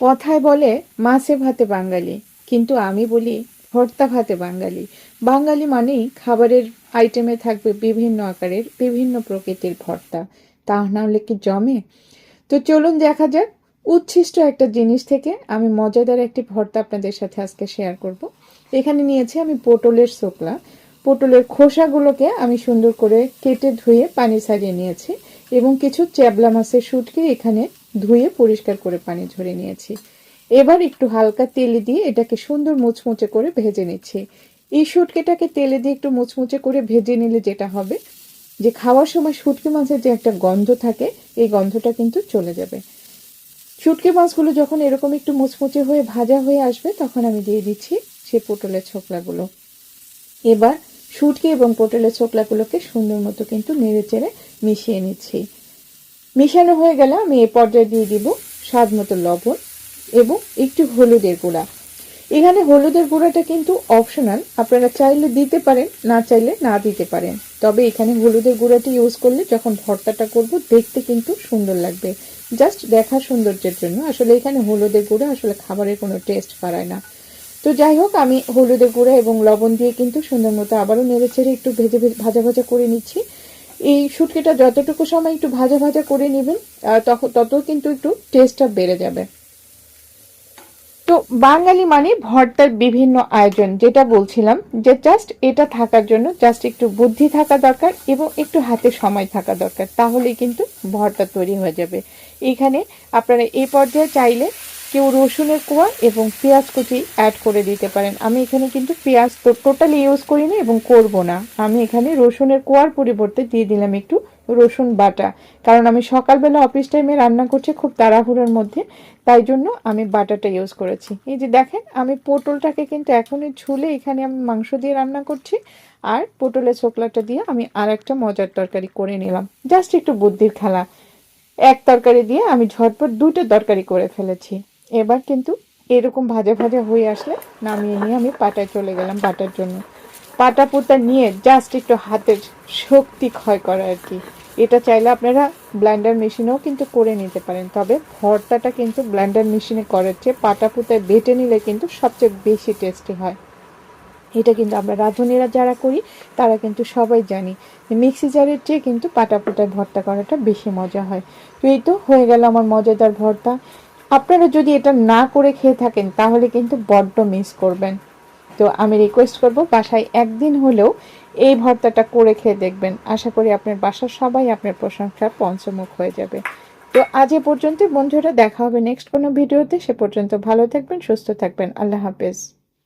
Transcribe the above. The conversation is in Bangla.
কথায় বলে মাছে ভাতে বাঙালি, কিন্তু আমি বলি, ভর্তা ভাতে বাঙালি। বাঙালি মানেই খাবারের আইটেমে থাকবে বিভিন্ন আকারের, বিভিন্ন প্রকৃতির ভর্তা। তা না হলে কি জমে। তো চলুন দেখা যাক, উচ্ছিষ্ট একটা জিনিস থেকে আমি মজাদার একটি ভর্তা আপনাদের সাথে আজকে শেয়ার করব। এখানে নিয়েছি আমি পটলের শোকলা পটলের খোসাগুলোকে আমি সুন্দর করে কেটে ধুয়ে পানি ছাড়িয়ে নিয়েছি এবং কিছু চ্যাবলা মাছের শুটকে এখানে ধুয়ে পরিষ্কার করে পানি ঝরে নিয়েছি। এবার একটু হালকা তেলে দিয়ে এটাকে সুন্দর মুচমুচে করে ভেজে নিচ্ছি। এই শুটকেটাকে তেলে দিয়ে একটু মুচমুচে করে ভেজে নিলে যেটা হবে, যে খাওয়ার সময় শুটকি মাছের যে একটা গন্ধ থাকে, এই গন্ধটা কিন্তু চলে যাবে। শুটকি মাছগুলো যখন এরকম একটু মুচমুচে হয়ে ভাজা হয়ে আসবে, তখন আমি দিয়ে দিচ্ছি সে পটলের ছোকলাগুলো। এবার শুটকি এবং পটলের ছোকলাগুলোকে সুন্দর মতো কিন্তু নেড়ে চেড়ে মিশিয়ে নিচ্ছি। মিশানো হয়ে গেলে আমি এ পর্যায়ে দিয়ে দিব স্বাদ মতো লবণ এবং একটু হলুদের গুঁড়া। এখানে হলুদের গুঁড়াটা কিন্তু অপশনাল আপনারা চাইলে দিতে পারেন, না চাইলে না দিতে পারেন। তবে এখানে হলুদের গুঁড়াটি ইউজ করলে যখন ভর্তাটা করব, দেখতে কিন্তু সুন্দর লাগবে। জাস্ট দেখার সৌন্দর্যের জন্য। আসলে এখানে হলুদের গুঁড়া আসলে খাবারের কোনো টেস্ট বাড়ায় না। তো যাই হোক, আমি হলুদের গুঁড়া এবং লবণ দিয়ে কিন্তু সুন্দর মতো আবারও নেড়ে চেড়ে একটু ভেজে ভাজা ভাজা করে নিচ্ছি। এই শুটকিটা যতটুকু সময় একটু ভাজা ভাজা করে নেবেন তখন তত কিন্তু একটু টেস্টটা বেড়ে যাবে। তো বাঙালি মানে ভর্তার বিভিন্ন আয়োজন, যেটা বলছিলাম যে জাস্ট এটা থাকার জন্য জাস্ট একটু বুদ্ধি থাকা দরকার এবং একটু হাতে সময় থাকা দরকার, তাহলেই কিন্তু ভর্তা তৈরি হয়ে যাবে। এখানে আপনারা এই পর্যায়ে চাইলে কেউ রসুনের কোয়া এবং পেঁয়াজ কুচি অ্যাড করে দিতে পারেন। আমি এখানে কিন্তু পেঁয়াজ তো টোটালি ইউজ করি না এবং করব না। আমি এখানে রসুনের কোয়ার পরিবর্তে দিয়ে দিলাম একটু রসুন বাটা। কারণ আমি সকালবেলা অফিস টাইমে রান্না করছি খুব তাড়াহুড়োর মধ্যে, তাই জন্য আমি বাটাটা ইউজ করেছি। এই যে দেখেন, আমি পটলটাকে কিন্তু এখনই ছুলে এখানে আমি মাংস দিয়ে রান্না করছি আর পটলের ছোকলাটা দিয়ে আমি আর একটা মজার তরকারি করে নিলাম। জাস্ট একটু বুদ্ধির খেলা। এক তরকারি দিয়ে আমি ঝটপট দুটো তরকারি করে ফেলেছি। এবার কিন্তু এরকম ভাজা ভাজা হয়ে আসলে নামিয়ে নিয়ে আমি পাটায় চলে গেলাম পাটার জন্য। পাটা পুতা নিয়ে জাস্ট একটু হাতের শক্তি ক্ষয় করা আর কি। এটা চাইলে আপনারা ব্ল্যান্ডার মেশিনেও কিন্তু করে নিতে পারেন, তবে ভর্তাটা কিন্তু ব্ল্যান্ডার মেশিনে করার চেয়ে পাটা পুতায় বেটে নিলে কিন্তু সবচেয়ে বেশি টেস্টি হয়। এটা কিন্তু আমরা রাঁধুনিরা যারা করি, তারা কিন্তু সবাই জানি মিক্সি জারের চেয়ে কিন্তু পাটা পুতায় ভর্তা করাটা বেশি মজা হয়। তো এই তো হয়ে গেল আমার মজাদার ভর্তা। আপনারা যদি এটা না করে খেয়ে থাকেন, তাহলে কিন্তু বড্ড মিস করবেন। তো আমি রিকোয়েস্ট করব, বাসায় একদিন হলেও এই ভর্তাটা করে খেয়ে দেখবেন। আশা করি আপনার বাসার সবাই আপনার প্রশংসার পঞ্চমুখ হয়ে যাবে। তো আজ এ পর্যন্ত বন্ধুরা, দেখা হবে নেক্সট কোনো ভিডিওতে। সে পর্যন্ত ভালো থাকবেন, সুস্থ থাকবেন। আল্লাহ হাফেজ।